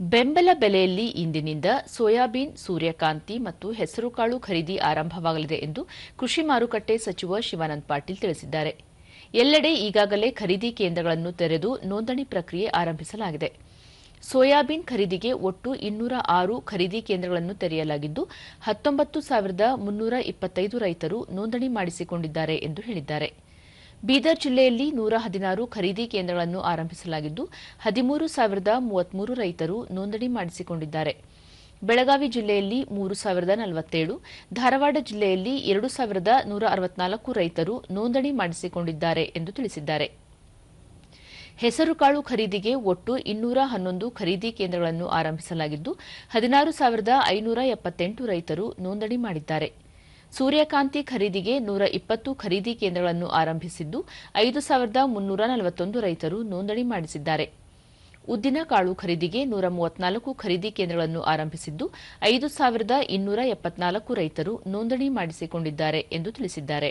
ಬೆಂಬಲ ಬೆಲೆಯಲ್ಲಿ ಇಂದಿನಿಂದ ಸೋಯಾಬೀನ್, ಸೂರ್ಯಕಾಂತಿ ಮತ್ತು ಹೆಸರುಕಾಳು ಖರೀದಿ ಆರಂಭವಾಗಲಿದೆ ಎಂದು ಕೃಷಿ ಮಾರುಕಟ್ಟೆ ಸಚಿವ ಶಿವಾನಂದ ಪಾಟೀಲ್ ತಿಳಿಸಿದ್ದಾರೆ. ಎಲ್ಲೆಡೆ ಈಗಾಗಲೇ ಖರೀದಿ ಕೇಂದ್ರಗಳನ್ನು ತೆರೆದು ನೋಂದಣಿ ಪ್ರಕ್ರಿಯೆ ಆರಂಭಿಸಲಾಗಿದೆ. ಸೋಯಾಬೀನ್ ಖರೀದಿಗೆ ಒಟ್ಟು ಇನ್ನೂರ ಆರು ಖರೀದಿ ಕೇಂದ್ರಗಳನ್ನು ತೆರೆಯಲಾಗಿದ್ದು, ಹತ್ತೊಂಬತ್ತು ಸಾವಿರದ ಮುನ್ನೂರ ಇಪ್ಪತ್ತೈದು ರೈತರು ನೋಂದಣಿ ಮಾಡಿಸಿಕೊಂಡಿದ್ದಾರೆ ಎಂದು ಹೇಳಿದ್ದಾರೆ. ಬೀದರ್ ಜಿಲ್ಲೆಯಲ್ಲಿ ನೂರ ಹದಿನಾರು ಖರೀದಿ ಕೇಂದ್ರಗಳನ್ನು ಆರಂಭಿಸಲಾಗಿದ್ದು, ಹದಿಮೂರು ಸಾವಿರದ ಮೂವತ್ಮೂರು ರೈತರು ನೋಂದಣಿ ಮಾಡಿಸಿಕೊಂಡಿದ್ದಾರೆ. ಬೆಳಗಾವಿ ಜಿಲ್ಲೆಯಲ್ಲಿ ಮೂರು ಸಾವಿರದ ನಲವತ್ತೇಳು, ಧಾರವಾಡ ಜಿಲ್ಲೆಯಲ್ಲಿ ಎರಡು ಸಾವಿರದ ನೂರ ಅರವತ್ನಾಲ್ಕು ರೈತರು ನೋಂದಣಿ ಮಾಡಿಸಿಕೊಂಡಿದ್ದಾರೆ ಎಂದು ತಿಳಿಸಿದ್ದಾರೆ. ಹೆಸರುಕಾಳು ಖರೀದಿಗೆ ಒಟ್ಟು ಇನ್ನೂರ ಹನ್ನೊಂದು ಖರೀದಿ ಕೇಂದ್ರಗಳನ್ನು ಆರಂಭಿಸಲಾಗಿದ್ದು, ಹದಿನಾರು ಸಾವಿರದ ಐನೂರ ಎಪ್ಪತ್ತೆಂಟು ರೈತರು ನೋಂದಣಿ ಮಾಡಿದ್ದಾರೆ. ಸೂರ್ಯಕಾಂತಿ ಖರೀದಿಗೆ ನೂರ ಇಪ್ಪತ್ತು ಖರೀದಿ ಕೇಂದ್ರಗಳನ್ನು ಆರಂಭಿಸಿದ್ದು, ಐದು ಸಾವಿರದ ಮುನ್ನೂರ ನಲವತ್ತೊಂದು ರೈತರು ನೋಂದಣಿ ಮಾಡಿಸಿದ್ದಾರೆ. ಉದ್ದಿನಕಾಳು ಖರೀದಿಗೆ ನೂರ ಮೂವತ್ನಾಲ್ಕು ಖರೀದಿ ಕೇಂದ್ರಗಳನ್ನು ಆರಂಭಿಸಿದ್ದು, ಐದು ಸಾವಿರದ ಇನ್ನೂರ ಎಪ್ಪತ್ನಾಲ್ಕು ರೈತರು ನೋಂದಣಿ ಮಾಡಿಸಿಕೊಂಡಿದ್ದಾರೆ ಎಂದು ತಿಳಿಸಿದ್ದಾರೆ.